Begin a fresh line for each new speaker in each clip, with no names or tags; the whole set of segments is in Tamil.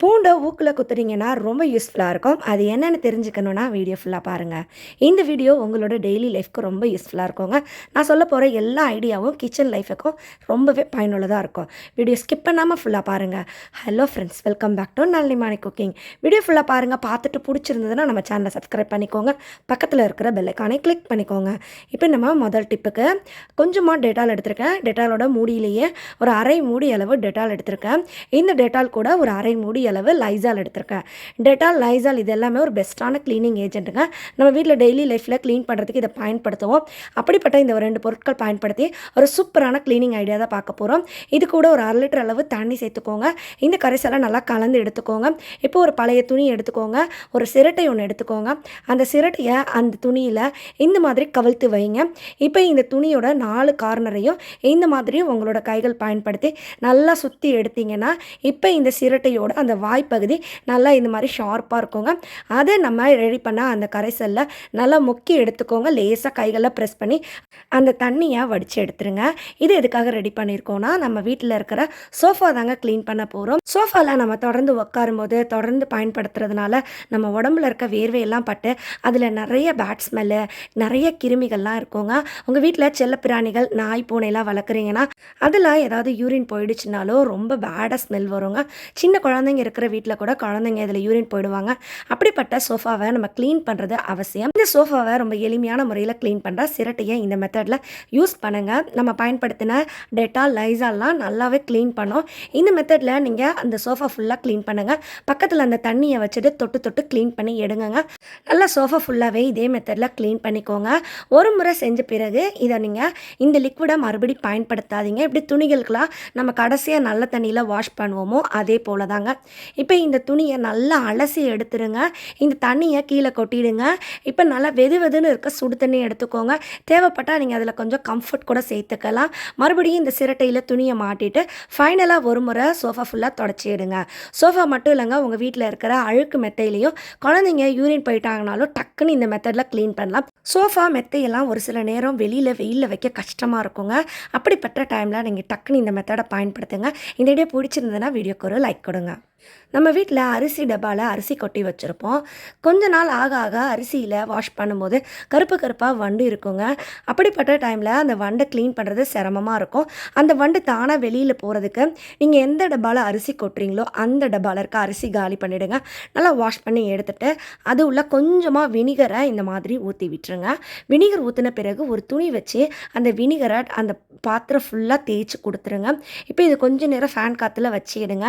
பூனை பூண்டை ஊக்கில் குத்துறீங்கன்னா ரொம்ப யூஸ்ஃபுல்லாக இருக்கும். அது என்னென்னு தெரிஞ்சுக்கணுன்னா வீடியோ ஃபுல்லாக பாருங்கள் இந்த வீடியோ உங்களோட டெய்லி லைஃப்க்கு ரொம்ப யூஸ்ஃபுல்லாக இருக்குங்க. நான் சொல்ல போகிற எல்லா ஐடியாவும் கிச்சன் லைஃபுக்கும் ரொம்பவே பயனுள்ளதாக இருக்கும். வீடியோ ஸ்கிப் பண்ணாமல் ஃபுல்லாக பாருங்கள் hello friends welcome back to Nallimani cooking video ஃபுல்லாக பாருங்கள் பார்த்துட்டு பிடிச்சிருந்ததுன்னா நம்ம சேனலை சப்ஸ்கிரைப் பண்ணிக்கோங்க. பக்கத்தில் இருக்கிற பெல்லைக்கானே கிளிக் பண்ணிக்கோங்க. இப்போ நம்ம முதல் டிப்புக்கு கொஞ்சமாக டெட்டால் எடுத்திருக்கேன். டெட்டாலோட மூடியிலேயே ஒரு அரை மூடி அளவு டெட்டால் எடுத்திருக்கேன். இந்த டெட்டால் கூட ஒரு அரை மூடி அளவு லைசால் எடுத்திருக்கேன் டெட்டால் லைசால் இது எல்லாமே ஒரு பெஸ்ட்டான க்ளீனிங் ஏஜென்ட்டுங்க நம்ம வீட்டில் டெய்லி லைஃப்பில் க்ளீன் பண்ணுறதுக்கு இதை பயன்படுத்துவோம். அப்படிப்பட்ட இந்த ரெண்டு பொருட்கள் பயன்படுத்தி ஒரு சூப்பரான க்ளீனிங் ஐடியா தான் பார்க்க போகிறோம் இது கூட ஒரு அரை லிட்டர் அளவு தண்ணி சேர்த்துக்கோங்க. இந்த கரைசலை நல்லா கலந்து எடுத்துக்கோங்க. இப்போ ஒரு பழைய துணி எடுத்துக்கோங்க. ஒரு சிரட்டை ஒன்று எடுத்துக்கோங்க. அந்த சிரட்டையை அந்த துணியில் இந்த மாதிரி கவிழ்த்து வைங்க. இப்போ இந்த துணியோட நாலு கார்னரையும் இந்த மாதிரி உங்களோட கைகள் பயன்படுத்தி நல்லா சுற்றி எடுத்தீங்கன்னா இப்போ இந்த சிரட்டையோட அந்த வாய்ப்பகுதி நல்லா இந்த மாதிரி ஷார்ப்பாக இருக்குங்க. அதை நம்ம ரெடி பண்ண அந்த கரைசலில் நல்லா முக்கி எடுத்துக்கோங்க. லேசாக கைகளில் ப்ரெஸ் பண்ணி அந்த தண்ணியை வடித்து எடுத்துருங்க. இது எதுக்காக ரெடி பண்ணியிருக்கோன்னா நம்ம வீட்டில் இருக்கிற சோஃபா தாங்க க்ளீன் பண்ண போகிறோம் சோஃபாவில் நம்ம தொடர்ந்து உட்காரும்போது தொடர்ந்து பயன்படுத்துறதுனால நம்ம உடம்புல இருக்க வேர்வையெல்லாம் பட்டு அதில் நிறைய பேட் ஸ்மெல்லு நிறைய கிருமிகள்லாம் இருக்குங்க. உங்கள் வீட்டில் செல்ல பிராணிகள் நாய் பூனைலாம் வளர்க்குறீங்கன்னா அதில் ஏதாவது யூரின் போயிடுச்சுனாலோ ரொம்ப பேடாக ஸ்மெல் வருங்க. சின்ன குழந்தைங்க இருக்கிற வீட்டில் கூட குழந்தைங்க இதில் யூரின் போயிடுவாங்க. அப்படிப்பட்ட சோஃபாவை நம்ம க்ளீன் பண்ணுறது அவசியம். இந்த சோஃபாவை ரொம்ப எளிமையான முறையில் க்ளீன் பண்ணுற சிரட்டையை இந்த மெத்தடில் யூஸ் பண்ணுங்கள் நம்ம பயன்படுத்தின டெட்டால் லைசால்லாம் நல்லாவே க்ளீன் பண்ணோம். இந்த மெத்தடில் நீங்கள் அந்த சோஃபா ஃபுல்லாக க்ளீன் பண்ணுங்கள் பக்கத்தில் அந்த தண்ணியை வச்சுட்டு தொட்டு தொட்டு க்ளீன் பண்ணி எடுங்கங்க. நல்லா சோஃபா ஃபுல்லாகவே இதே மெத்தடில் க்ளீன் பண்ணிக்கோங்க. ஒரு முறை செஞ்ச பிறகு இதை நீங்கள் இந்த லிக்விடை மறுபடி பயன்படுத்தாதீங்க. இப்படி துணிகளுக்கெல்லாம் நம்ம கடைசியாக நல்ல தண்ணியில் வாஷ் பண்ணுவோமோ அதே போல் தாங்க இப்போ இந்த துணியை நல்லா அலசி எடுத்துருங்க. இந்த தண்ணியை கீழே கொட்டிடுங்க. இப்போ நல்லா வெது வெதுன்னு இருக்க சுடு தண்ணி எடுத்துக்கோங்க. தேவைப்பட்டால் நீங்கள் அதில் கொஞ்சம் கம்ஃபர்ட் கூட சேர்த்துக்கலாம். மறுபடியும் இந்த சிரட்டையில் துணியை மாட்டிட்டு ஃபைனலாக ஒரு முறை சோஃபா ஃபுல்லாக தொடச்சிடுங்க சோஃபா மட்டும் இல்லைங்க உங்கள் வீட்டில் இருக்கிற அழுக்கு மெத்தையிலையும் குழந்தைங்க யூரின் போயிட்டாங்கனாலும் டக்குன்னு இந்த மெத்தடில் க்ளீன் பண்ணலாம். சோஃபா மெத்தையெல்லாம் ஒரு சில நேரம் வெளியில் வெயிலில் வைக்க கஷ்டமாக இருக்குங்க. அப்படிப்பட்ட டைமில் நீங்கள் டக்குன்னு இந்த மெத்தடை பயன்படுத்துங்க. இந்த வீடியோ பிடிச்சிருந்ததுன்னா வீடியோக்கு ஒரு லைக் கொடுங்க. நம்ம வீட்டில் அரிசி டப்பாவில் அரிசி கொட்டி வச்சுருப்போம். கொஞ்ச நாள் ஆக ஆக அரிசியில் வாஷ் பண்ணும்போது கருப்பு கருப்பாக வண்டு இருக்குங்க. அப்படிப்பட்ட டைமில் அந்த வண்டை க்ளீன் பண்ணுறது சிரமமாக இருக்கும். அந்த வண்டு தானாக வெளியில் போகிறதுக்கு நீங்கள் எந்த டப்பாவில் அரிசி கொட்டுறீங்களோ அந்த டப்பாவில் இருக்க அரிசி காலி பண்ணிவிடுங்க நல்லா வாஷ் பண்ணி எடுத்துகிட்டு அது உள்ள கொஞ்சமாக வினிகரை இந்த மாதிரி ஊற்றி விட்டுருங்க. வினிகர் ஊற்றின பிறகு ஒரு துணி வச்சு அந்த வினிகரை அந்த பாத்திரம் ஃபுல்லாக தேய்ச்சி கொடுத்துருங்க. இப்போ இது கொஞ்ச நேரம் ஃபேன் காற்றுல வச்சிடுங்க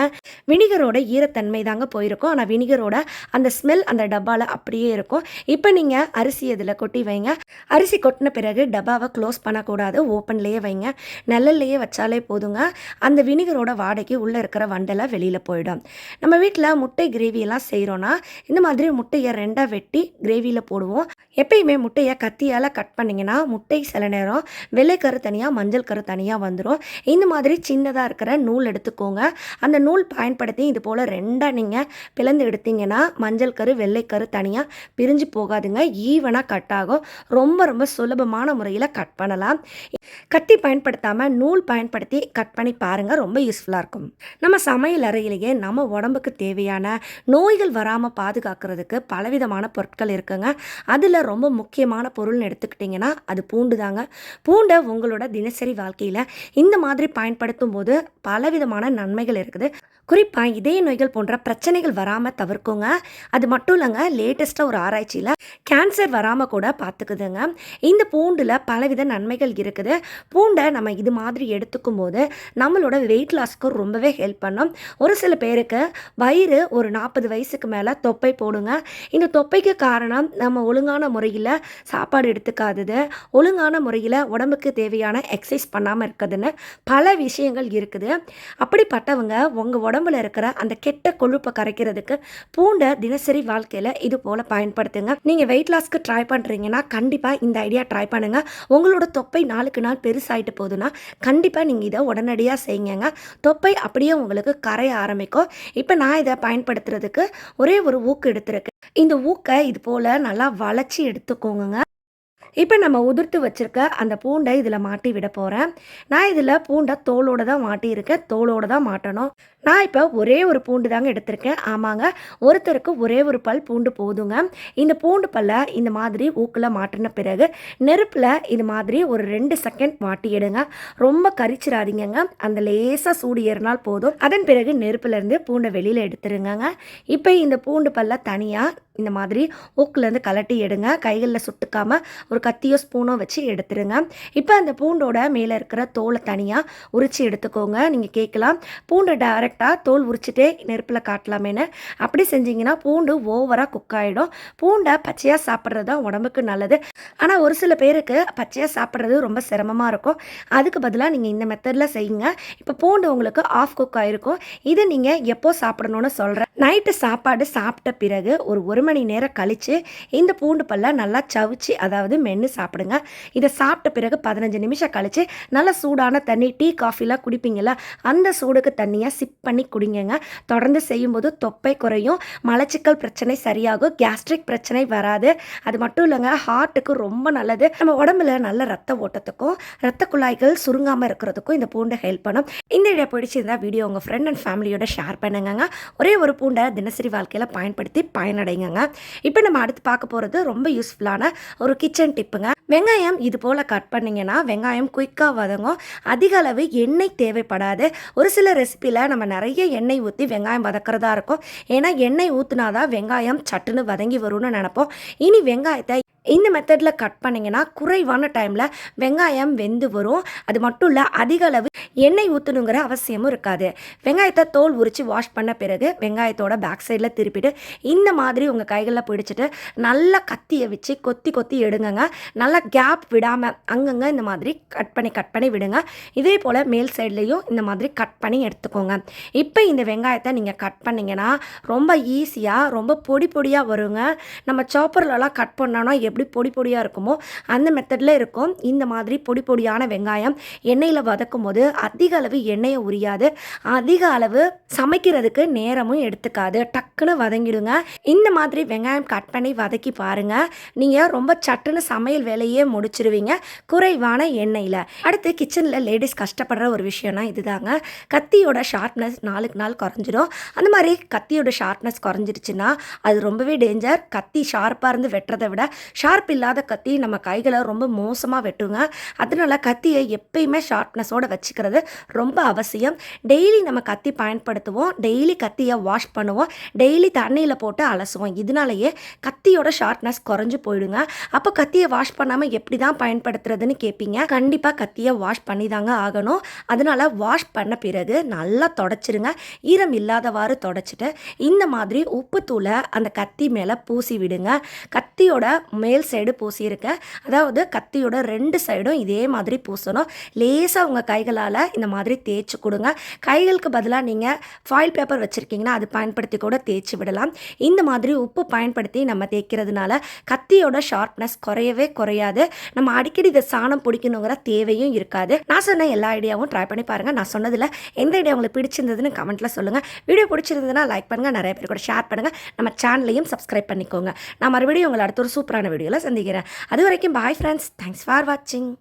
வினிகரோட ஈரத்தன்மை தாங்க போயிருக்கும். ஆனால் வினிகரோட அந்த ஸ்மெல் அந்த டப்பாவில் அப்படியே இருக்கும். இப்போ நீங்கள் அரிசி இதில் கொட்டி வைங்க. அரிசி கொட்டின பிறகு டப்பாவை க்ளோஸ் பண்ணக்கூடாது. ஓப்பன்லேயே வைங்க. நிழல்லையே வச்சாலே போதுங்க. அந்த வினிகரோட வாடகைக்கு உள்ளே இருக்கிற வண்டெல்லாம் வெளியில் போயிடும். நம்ம வீட்டில் முட்டை கிரேவியெல்லாம் செய்கிறோன்னா இந்த மாதிரி முட்டையை ரெண்டாக வெட்டி கிரேவியில் போடுவோம். எப்பயுமே முட்டையை கத்தியால் கட் பண்ணிங்கன்னா முட்டை சில நேரம் வெள்ளை கரு தனியாக மஞ்சள் கரு தனியாக வந்துடும் இந்த மாதிரி சின்னதாக இருக்கிற நூல் எடுத்துக்கோங்க. அந்த நூல் பயன்படுத்தி இது போல் போல் ரெண்டாக நீங்கள் பிளந்து எடுத்தீங்கன்னா மஞ்சள் கரு வெள்ளைக்கரு தனியாக பிரிஞ்சு போகாதுங்க. ஈவனாக கட் ஆகும். ரொம்ப ரொம்ப சுலபமான முறையில் கட் பண்ணலாம். கத்தி பயன்படுத்தாமல் நூல் பயன்படுத்தி கட் பண்ணி பாருங்கள் ரொம்ப யூஸ்ஃபுல்லாக இருக்கும். நம்ம சமையல் அறையிலேயே நம்ம உடம்புக்கு தேவையான நோய்கள் வராமல் பாதுகாக்கிறதுக்கு பலவிதமான பொருட்கள் இருக்குங்க. அதில் ரொம்ப முக்கியமான பொருள்னு எடுத்துக்கிட்டிங்கன்னா அது பூண்டு தாங்க. பூண்டை உங்களோட தினசரி வாழ்க்கையில் இந்த மாதிரி பயன்படுத்தும் போது பலவிதமான நன்மைகள் இருக்குது. குறிப்பாக இதய நோய்கள் போன்ற பிரச்சனைகள் வராமல் தவிர்க்குங்க. அது மட்டும் இல்லைங்க லேட்டஸ்ட்டாக ஒரு ஆராய்ச்சியில் கேன்சர் வராமல் கூட பார்த்துக்குதுங்க இந்த பூண்டில் பலவித நன்மைகள் இருக்குது. பூண்டை நம்ம இது மாதிரி எடுத்துக்கும் போது நம்மளோட வெயிட் லாஸ்க்கு ரொம்பவே ஹெல்ப் பண்ணும். ஒரு சில பேருக்கு வயிறு ஒரு நாற்பது வயசுக்கு மேலே தொப்பை போடுங்க. இந்த தொப்பைக்கு காரணம் நம்ம ஒழுங்கான முறையில் சாப்பாடு எடுத்துக்காதது ஒழுங்கான முறையில் உடம்புக்கு தேவையான எக்ஸசைஸ் பண்ணாமல் இருக்குதுன்னு பல விஷயங்கள் இருக்குது. அப்படிப்பட்டவங்க உங்கள் உடம்பு உடம்புல இருக்கிற அந்த கெட்ட கொழுப்பை கரைக்கிறதுக்கு பூண்டை தினசரி வாழ்க்கையில் இது போல் பயன்படுத்துங்க. நீங்கள் வெயிட் லாஸ்க்கு ட்ரை பண்ணுறீங்கன்னா கண்டிப்பாக இந்த ஐடியா ட்ரை பண்ணுங்கள் உங்களோட தொப்பை நாளுக்கு நாள் பெருசாயிட்டு போகுதுன்னா கண்டிப்பாக நீங்கள் இதை உடனடியாக செய்யுங்க. தொப்பை அப்படியே உங்களுக்கு கரைய ஆரம்பிக்கும். இப்போ நான் இதை பயன்படுத்துறதுக்கு ஒரே ஒரு ஊக்கு எடுத்திருக்கேன். இந்த ஊக்கை இது போல் நல்லா வளைச்சி எடுத்துக்கோங்க. இப்போ நம்ம உதிர்த்து வச்சுருக்க அந்த பூண்டை இதில் மாட்டி விட போகிறேன் நான் இதில் பூண்டை தோலோடு தான் மாட்டியிருக்கேன். தோலோடு தான் மாட்டணும். நான் இப்போ ஒரே ஒரு பூண்டு தாங்க எடுத்திருக்கேன். ஆமாங்க ஒருத்தருக்கு ஒரே ஒரு பல் பூண்டு போதுங்க. இந்த பூண்டு பல்லை இந்த மாதிரி ஊக்கில் மாட்டின பிறகு நெருப்பில் இது மாதிரி ஒரு ரெண்டு செகண்ட் மாட்டி எடுங்க. ரொம்ப கரிச்சிடாதீங்கங்க. அந்த லேசாக சூடு ஏறினால் போதும். அதன் பிறகு நெருப்புலேருந்து பூண்டை வெளியில் எடுத்துருங்க இப்போ இந்த பூண்டு பல்ல தனியாக இந்த மாதிரி ஊக்குலேருந்து கலட்டி எடுங்க. கைகளில் சுட்டுக்காமல் ஒரு கத்தியோ ஸ்பூனோ வச்சு எடுத்துருங்க. இப்போ அந்த பூண்டோட மேலே இருக்கிற தோலை தனியாக உரித்து எடுத்துக்கோங்க. நீங்கள் கேட்கலாம். பூண்டை டைரெக்டாக தோல் உரிச்சிட்டே நெருப்பில் காட்டலாமேன்னு. அப்படி செஞ்சிங்கன்னா பூண்டு ஓவராக குக் ஆகிடும் பூண்டை பச்சையாக சாப்பிட்றது தான் உடம்புக்கு நல்லது. ஆனால் ஒரு சில பேருக்கு பச்சையாக சாப்பிட்றது ரொம்ப சிரமமாக இருக்கும். அதுக்கு பதிலாக நீங்கள் இந்த மெத்தடில் செய்யுங்க. இப்போ பூண்டு உங்களுக்கு ஆஃப் குக் ஆகிருக்கும் இது நீங்கள் எப்போ சாப்பிடணும்னு சொல்கிறேன் நைட்டு சாப்பாடு சாப்பிட்ட பிறகு ஒரு ஒரு ஒரு மணி நேரம் கழித்து இந்த பூண்டு பல்லாம் நல்லா சவிச்சு அதாவது மென்று சாப்பிடுங்க. இதை சாப்பிட்ட பிறகு பதினஞ்சு நிமிஷம் கழித்து நல்லா சூடான தண்ணி டீ காஃபிலாம் குடிப்பீங்களா அந்த சூடுக்கு தண்ணியாக சிப் பண்ணி குடிங்கங்க. தொடர்ந்து செய்யும்போது தொப்பை குறையும் மலச்சிக்கல் பிரச்சனை சரியாகும் கேஸ்ட்ரிக் பிரச்சனை வராது. அது மட்டும் இல்லைங்க ஹார்ட்டுக்கு ரொம்ப நல்லது. நம்ம உடம்புல நல்ல ரத்த ஓட்டத்துக்கும் ரத்த குழாய்கள் சுருங்காமல் இருக்கிறதுக்கும் இந்த பூண்டை ஹெல்ப் பண்ணும். இந்த வீடியோ பிடிச்சிருந்தா வீடியோ உங்கள் ஃப்ரெண்ட் அண்ட் ஃபேமிலியோட ஷேர் பண்ணுங்கங்க. ஒரே ஒரு பூண்டை தினசரி வாழ்க்கையில் பயன்படுத்தி பயனடைங்க. பயனடைங்கங்க இப்போ நம்ம அடுத்து பார்க்க போகிறது ரொம்ப யூஸ்ஃபுல்லான ஒரு கிச்சன் டிப்புங்க வெங்காயம் இது போல் கட் பண்ணிங்கன்னா வெங்காயம் குயிக்காக வதங்கும். அதிக அளவு எண்ணெய் தேவைப்படாது. ஒரு சில ரெசிப்பியில் நம்ம நிறைய எண்ணெய் ஊற்றி வெங்காயம் வதக்கிறதா இருக்கும். ஏன்னா எண்ணெய் ஊற்றினா தான் வெங்காயம் சட்டுன்னு வதங்கி வரும்னு நினப்போம். இனி வெங்காயத்தை இந்த மெத்தடில் கட் பண்ணிங்கன்னா குறைவான டைமில் வெங்காயம் வெந்து வரும். அது மட்டும் இல்லை அதிக அளவு எண்ணெய் ஊற்றணுங்கிற அவசியமும் இருக்காது. வெங்காயத்தை தோல் உரித்து வாஷ் பண்ண பிறகு வெங்காயத்தோட பேக் சைடில் திருப்பிட்டு இந்த மாதிரி உங்கள் கைகளில் பிடிச்சிட்டு நல்லா கத்தியை வச்சு கொத்தி கொத்தி எடுங்கங்க. நல்லா கேப் விடாமல் அங்கங்கே இந்த மாதிரி கட் பண்ணி கட் பண்ணி விடுங்க. இதே போல் மேல் சைட்லேயும் இந்த மாதிரி கட் பண்ணி எடுத்துக்கோங்க. இப்போ இந்த வெங்காயத்தை நீங்கள் கட் பண்ணிங்கன்னா ரொம்ப ஈஸியாக ரொம்ப பொடி பொடியாக வருங்க. நம்ம சாப்பர்லலாம் கட் பண்ணோன்னா எப்படி பொடி பொடியாக இருக்குமோ அந்த மெத்தடில் இருக்கும். இந்த மாதிரி பொடி பொடியான வெங்காயம் எண்ணெயில் வதக்கும் போது அதிக அளவு எண்ணெயை உரியாது. அதிக அளவு சமைக்கிறதுக்கு நேரமும் எடுத்துக்காது. டக்குன்னு வதங்கிடுங்க. இந்த மாதிரி வெங்காயம் கட் பண்ணி வதக்கி பாருங்கள் நீங்கள் ரொம்ப சட்டுன்னு சமையல் வேலையே முடிச்சிருவீங்க. குறைவான எண்ணெயில். அடுத்து கிச்சனில் லேடிஸ் கஷ்டப்படுற ஒரு விஷயம்னா இதுதாங்க. கத்தியோட ஷார்ப்னஸ் நாளுக்கு நாள் குறைஞ்சிடும் அந்த மாதிரி கத்தியோட ஷார்ப்னஸ் குறைஞ்சிருச்சுன்னா அது ரொம்பவே டேஞ்சர் கத்தி ஷார்ப்பாக இருந்து வெட்டுறதை விட ஷார்ப் இல்லாத கத்தி நம்ம கைகளை ரொம்ப மோசமாக வெட்டுங்க. அதனால கத்தியை எப்பயுமே ஷார்ப்னஸோடு வச்சுக்கிறது ரொம்ப அவசியம். டெய்லி நம்ம கத்தி பயன்படுத்துவோம். டெய்லி கத்தியை வாஷ் பண்ணுவோம். டெய்லி தண்ணியில் போட்டு அலசுவோம். இதனாலேயே கத்தியோட ஷார்ப்னஸ் குறைஞ்சு போயிடுங்க. அப்போ கத்தியை வாஷ் பண்ணாமல் எப்படி தான் பயன்படுத்துறதுன்னு கேட்பீங்க கண்டிப்பாக கத்தியை வாஷ் பண்ணி தாங்க ஆகணும். அதனால் வாஷ் பண்ண பிறகு நல்லா தொடச்சிருங்க. ஈரம் இல்லாதவாறு தொடச்சிட்டு இந்த மாதிரி உப்புத்தூளை அந்த கத்தி மேலே பூசி விடுங்க. கத்தியோட மேல் சைடு பூசியிருக்கேன் அதாவது கத்தியோட ரெண்டு சைடும் இதே மாதிரி பூசணும். லேசாக உங்கள் கைகளால் இந்த மாதிரி தேய்ச்சி கொடுங்க. கைகளுக்கு பதிலாக நீங்கள் ஃபாயில் பேப்பர் வச்சுருக்கீங்கன்னா அது பயன்படுத்தி கூட தேய்ச்சி விடலாம். இந்த மாதிரி உப்பு பயன்படுத்தி நம்ம தேய்க்கிறதுனால கத்தியோட ஷார்ப்னஸ் குறையவே குறையாது. நம்ம அடிக்கடி இதை சாணம் பிடிக்கணுங்கிற தேவையும் இருக்காது. நான் சொன்ன எல்லா ஐடியாவும் ட்ரை பண்ணி பாருங்கள் நான் சொன்னதில் எந்த ஐடியா உங்களுக்கு பிடிச்சிருந்ததுன்னு கமெண்ட்டில் சொல்லுங்கள் வீடியோ பிடிச்சிருந்ததுன்னா லைக் பண்ணுங்கள் நிறைய பேர் கூட ஷேர் பண்ணுங்கள் நம்ம சேனலையும் சப்ஸ்கிரைப் பண்ணிக்கோங்க. நான் மறுபடியும் உங்களை அடுத்த ஒரு சூப்பரான வீடியோ வீடியோவில் சந்திக்கிறேன். அது வரைக்கும் பாய் ஃப்ரெண்ட்ஸ் தேங்க்ஸ் ஃபார் வாட்சிங்